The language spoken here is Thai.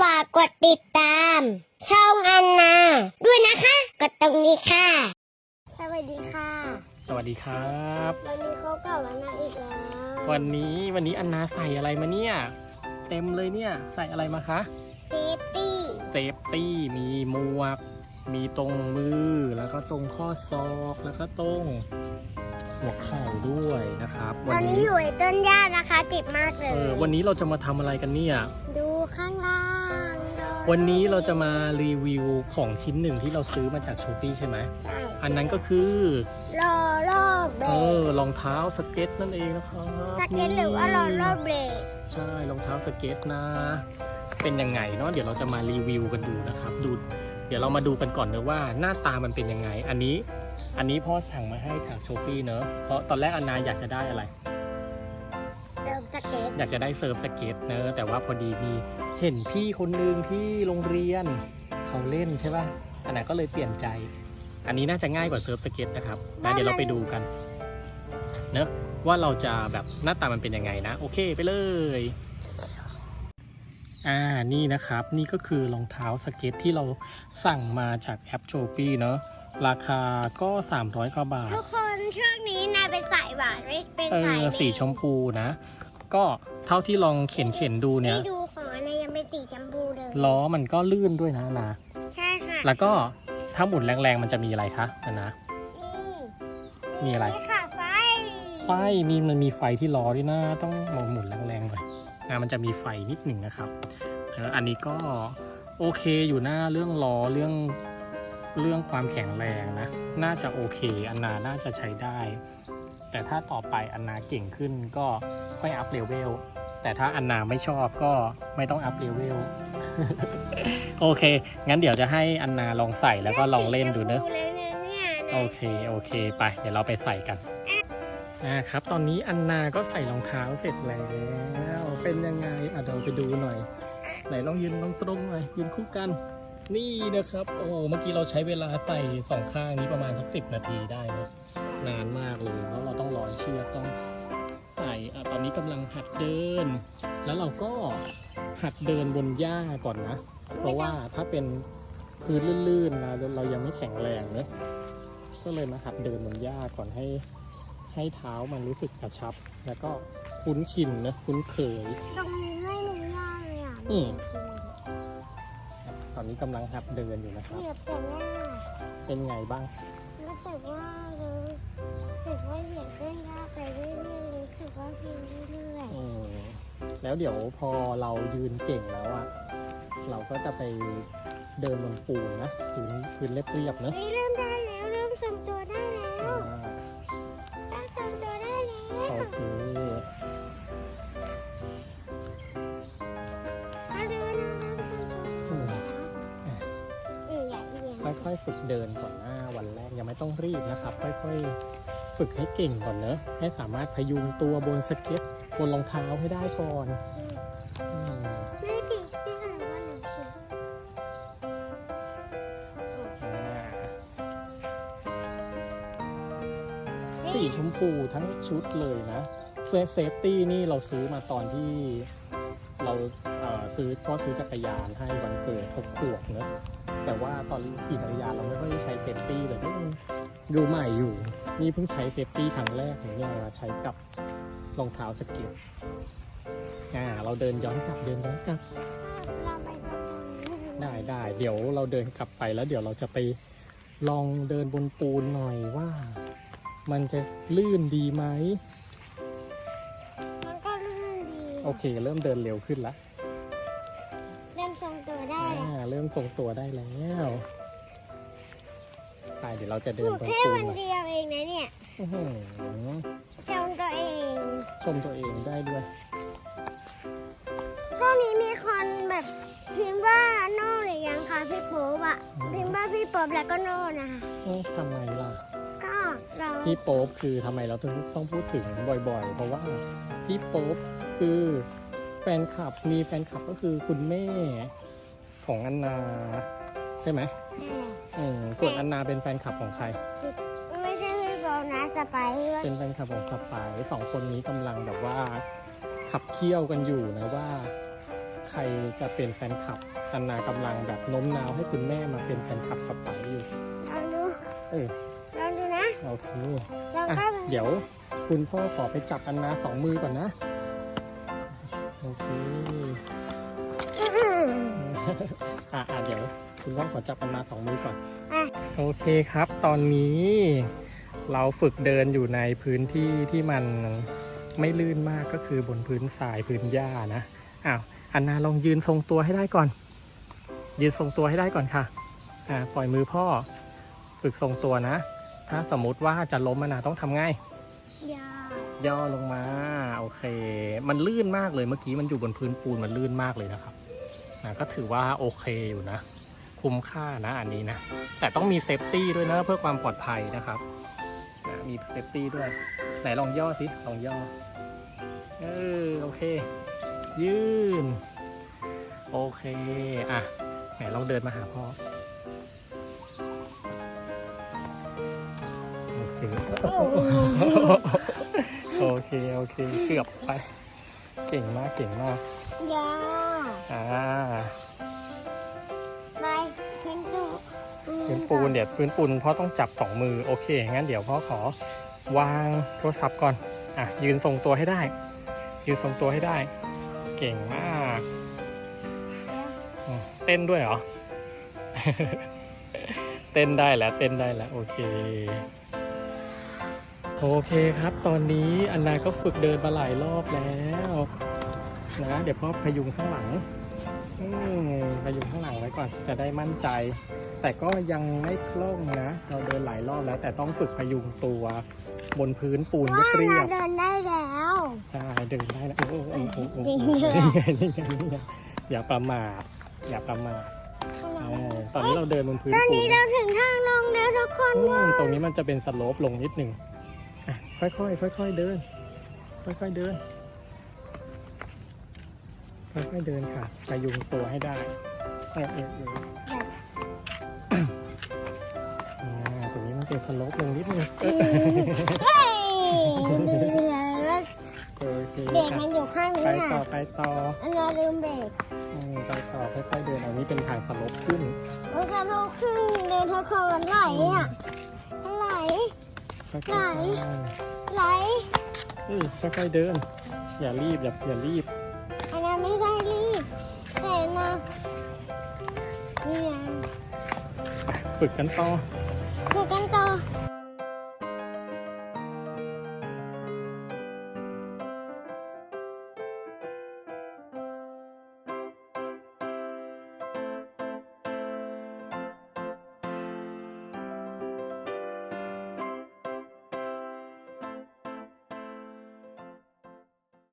ฝากกดติดตาม ช่องอันนา ด้วยนะคะ กดตรงนี้ค่ะ สวัสดีค่ะสวัสดีครับ วันนี้เขาเก่าแล้วนะอีกแล้ววันนี้วันนี้อันนาใส่อะไรมาเนี่ย เต็มเลยเนี่ยใส่อะไรมาคะเซฟตี้เซฟตี้มีหมวก มีตรงมือแล้วก็ตรงข้อศอกแล้วก็ตรงหัวเข่าด้วยนะครับตอนนี้อยู่ในต้นหญ้านะคะเจ็บมากเลเอยอวันนี้เราจะมาทำอะไรกันเนี่ย ดูข้างล่างดู วันนี้เราจะมารีวิวของชิ้นหนึ่งที่เราซื้อมาจากช้อปปี้ใช่ไหมใช่อันนั้นก็คือรอรอบเบรเอกอรองเท้าสเก็ตนั่นเองนะครับสเก็ตหรือว่ารอรอบเบรกใช่รองเท้าสเก็ตนะ เป็นยังไงเนาะเดี๋ยวเราจะมารีวิวกันดูนะครับ ดู เดี๋ยวเรามาดูกันก่อนเลยว่าหน้าตามันเป็นยังไง อันนี้ อันนี้พ่อสั่งมาให้จากโชปี้เนอะเพราะตอนแรกอนนาอยากจะได้อะไร เดิมสเก็ตอยากจะได้เซิร์ฟสเก็ตเนอะแต่ว่าพอดีมีเห็นพี่คนหนึ่งที่โรงเรียนเขาเล่นใช่ป่ะอันนั้นก็เลยเปลี่ยนใจ อันนี้น่าจะง่ายกว่าเซิร์ฟสเก็ตนะครับนะเดี๋ยวเราไปดูกันเนอะว่าเราจะแบบหน้าตามันเป็นยังไงนะ โอเคไปเลยอ่านี่นะครับ นี่ก็คือรองเท้าสเก็ตที่เราสั่งมาจากแอปโชปี้เนอะราคาก็ 300กว่าบาท ทุกคนช่วง นี้นายเป็นสายหวานไม่เป็นเอสายอแดงสีชมพูนะ ก็เท่าที่ลองเข็นเข็นๆดูเนี่ยนี่ดูของอันนี้ยังเป็นสีชมพูเลยล้อมันก็ลื่นด้วยนะนะ ใช่ค่ะแล้วก็ถ้าหมุนแรงๆ มันจะมีอะไรคะนะนะ นี่มีอะไร นี่ค่ะไฟไฟมีมันมีไฟที่ล้อด้วยนะต้องหมุนแรงๆหน่อยนะมันจะมีไฟนิดหนึ่งนะครับเอออันนี้ก็โอเคอยู่หน้าเรื่องล้อเรื่อง เรื่องความแข็งแรงนะ น่าจะโอเค อันนาน่าจะใช้ได้ แต่ถ้าต่อไปอันนาเก่งขึ้นก็ค่อยอัพเลเวล แต่ถ้าอันนาไม่ชอบก็ไม่ต้องอัพเลเวล โอเค งั้นเดี๋ยวจะให้อันนาลองใส่แล้วก็ลองเล่นดูเนอะสีชมพูเลยเนี่ยเนี่ยโอเค โอเค ไป เดี๋ยวเราไปใส่กันอ่าครับ ตอนนี้อันนาก็ใส่รองเท้าเสร็จแล้ว เป็นยังไง อะเดี๋ยวไปดูหน่อย ไหนลองยืนตรงตรงๆหน่อยยืนคู่กัน นี่นะครับ โอ้โหเมื่อกี้เราใช้เวลาใส่สองข้างนี้ประมาณสักสิบนาทีได้นะนานมากเลยแล้วเราต้องร้อยเชือกต้องใส่อะตอนนี้กำลังหัดเดิน แล้วเราก็หัดเดินบนหญ้าก่อนนะ เพราะว่าถ้าเป็นพื้นลื่นๆนะเรายังไม่แข็งแรงเนอะก็เลยมาหัดเดินบนหญ้าก่อนให้ให้เท้ามันรู้สึกกระชับ แล้วก็คุ้นชินนะคุ้นเคยตรงนี้ไม่มีหญ้าเลยอะอืมต อนนี้กำลังหัดเดินอยู่นะครับ เหยียบแต่หญ้าเป็นไงบ้าง รู้สึกว่ารู้สึกว่าเหยียบเส้นหญ้าไปเรื่อยๆรู้สึกว่าพิมเรื่อยอืมแล้วเดี๋ยวพอเรายืนเก่งแล้วอะเราก็จะไปเดินบนปูนนะพื้นพื้นเรียบๆๆเนอะเฮ้ยเริ่มได้แล้วเริ่มทรงตัวได้แล้วอ่าเริ่มทรงตัวได้แล้วโอเค ค่อยๆ ฝึกเดินก่อนหน้าวันแรกยังไม่ต้องรีบนะครับ ค่อยๆ ฝึกให้เก่งก่อนเนอะให้สามารถพยุงตัวบนสเก็ตบนรองเท้าให้ได้ก่อนไม่ปิดไม่อ่านว่าหนังสือสีชมพูทั้งชุดเลยนะเซฟเซฟตี้นี่เราซื้อมาตอนที่เราซื้อพ่อซื้อจักรยานให้วันเกิดหกขวบเนอะ แต่ว่าตอนขี่จักรยานเราไม่ค่อยได้ใช้เซฟตี้เลยอืมดูใหม่อยู่ นี่เพิ่งใช้เซฟตี้ครั้งแรกของเนี่ยเราใช้กับรองเท้าสเก็ตอ่าเราเดินย้อนกลับเดินย้อนกลับเราไปตรงนี้ได้ได้เดี๋ยวเราเดินกลับไปแล้วเดี๋ยวเราจะไปลองเดินบนปูนหน่อยว่า มันจะลื่นดีไหมมันก็ลื่นดี โอเค เริ่มเดินเร็วขึ้นละ ทรงตัวได้แล้วไปเดี๋ยวเราจะเดิถูนกบนแค่ปูนวันหน่อยเดียวเองนะเนี่ยอื้อหือทรงตัวเองชมตัวเองได้ด้วยช่วงนี้มีคนแบบพิมพ์ว่าโน่หรือยังคะพี่โป๊บอะอืม พิมพ์ว่าพี่โป๊บแล้วก็โน่นะคะเอ๊ะทำไมล่ะ ก็เราพี่โป๊ปคือทำไมเราถึงต้องพูดถึงบ่อยๆ เพราะว่าพี่โป๊ปคือแฟนคลับมีแฟนคลับก็คือคุณแม่ ของอันนาใช่ไหมอืมส่วนอันนาเป็นแฟนคลับของใคร ไม่ใช่พี่โป๊บนะสไปร์ว่าเป็นแฟนคลับของสปายสองคนนี้กำลังแบบว่า ขับเคี่ยวกันอยู่นะว่า ใครจะเป็นแฟนคลับอันนากำลังแบบโน้มน้าวให้คุณแม่มาเป็นแฟนคลับสไปซ์อยู่ลองดูเออลองดูนะโอเคลองอะก็เดี๋ยวคุณพ่อขอไปจับอันนาสองมือก่อนนะโอเค อะอะเดี๋ยว คุณพ่อขอจับอันนาสองมือก่อนอะโอเคครับ ตอนนี้เราฝึกเดินอยู่ในพื้นที่ที่มันไม่ลื่นมากก็คือบนพื้นทรายพื้นหญ้านะอ้าวอันนาลองยืนทรงตัวให้ได้ก่อน ยืนทรงตัวให้ได้ก่อนค่ะ อ่า ปล่อยมือพ่อ ฝึกทรงตัวนะ ถ้าสมมุติว่าจะล้มอันนาต้องทำไงยาย่อลงมา โอเค มันลื่นมากเลยเมื่อกี้มันอยู่บนพื้นปูนมันลื่นมากเลยนะครับ นะก็ถือว่าโอเคอยู่นะ คุ้มค่านะอันนี้นะ แต่ต้องมีเซฟตี้ด้วยนะเพื่อความปลอดภัยนะครับนะมีเซฟตี้ด้วย ไหนลองย่อสิ ลองย่อ เออโอเค ยืน โอเค อะ ไหนลองเดินมาหาพ่อ โอเค โอเค โอเค เกือบไป เก่งมากเก่งมากยาอ่าไปขึ้นตูพื้นปูนเดี๋ยวพื้นปูนพ่อต้องจับสองมือโอเคงั้นเดี๋ยวพ่อขอวางโทรศัพท์ก่อนอะยืนทรงตัวให้ได้ ยืนทรงตัวให้ได้ เก่งมากอืมเต้นด้วยเหรอ เต้นได้แล้วเต้นได้แล้วโอเค โอเคครับ ตอนนี้อันนาก็ฝึกเดินมาหลายรอบแล้วนะเดี๋ยวพ่อพยุงข้างหลังอืมพยุงข้างหลังไว้ก่อนจะได้มั่นใจ แต่ก็ยังไม่คล่องนะ เราเดินหลายรอบแล้ว แต่ต้องฝึกพยุงตัวบนพื้นปูนว่าเรียเราบเดินได้แล้วๆใช่เดินได้แล้วโอ้โหโอ้โหโอ้โหจริงนี่เหรอไงนี่ไงนี่ไงอย่าประมาทอย่าประมาทเออตอนนี้เราเดินบนพื้นตอนปูนี้นเราถึงทางลงแล้วทุกคนอืมตรงนี้มันจะเป็นสโลปลงนิดนึงอะ ค่อยๆค่อยๆเดิน ค่อยๆเดิน ค่อยๆเดินค่ะพยุงตัวให้ได้เออเออเอออ่าตรงนี้มันเป็นสโลปลงนิดนึงเออเฮ้ยดีเลยว่าโอเคเบรกอะมันอยู่ข้างนี้ไปนะต่อไปต่ออันเราลืมเบรกอืมไปต่อค่อยๆเดินอันนี้เป็นทางสโลปขึ้นเราจะลุกขึ้นเดินทุกคนมันไหลอะมันไหล ค่อยๆไหนไหลเอ้ยค่อยๆเดิน อย่ารีบอย่าอย่ารีบอันนั้นไม่ได้รีบแต่นะเนี่ยไปฝึกกันต่อคุยกันต่ออ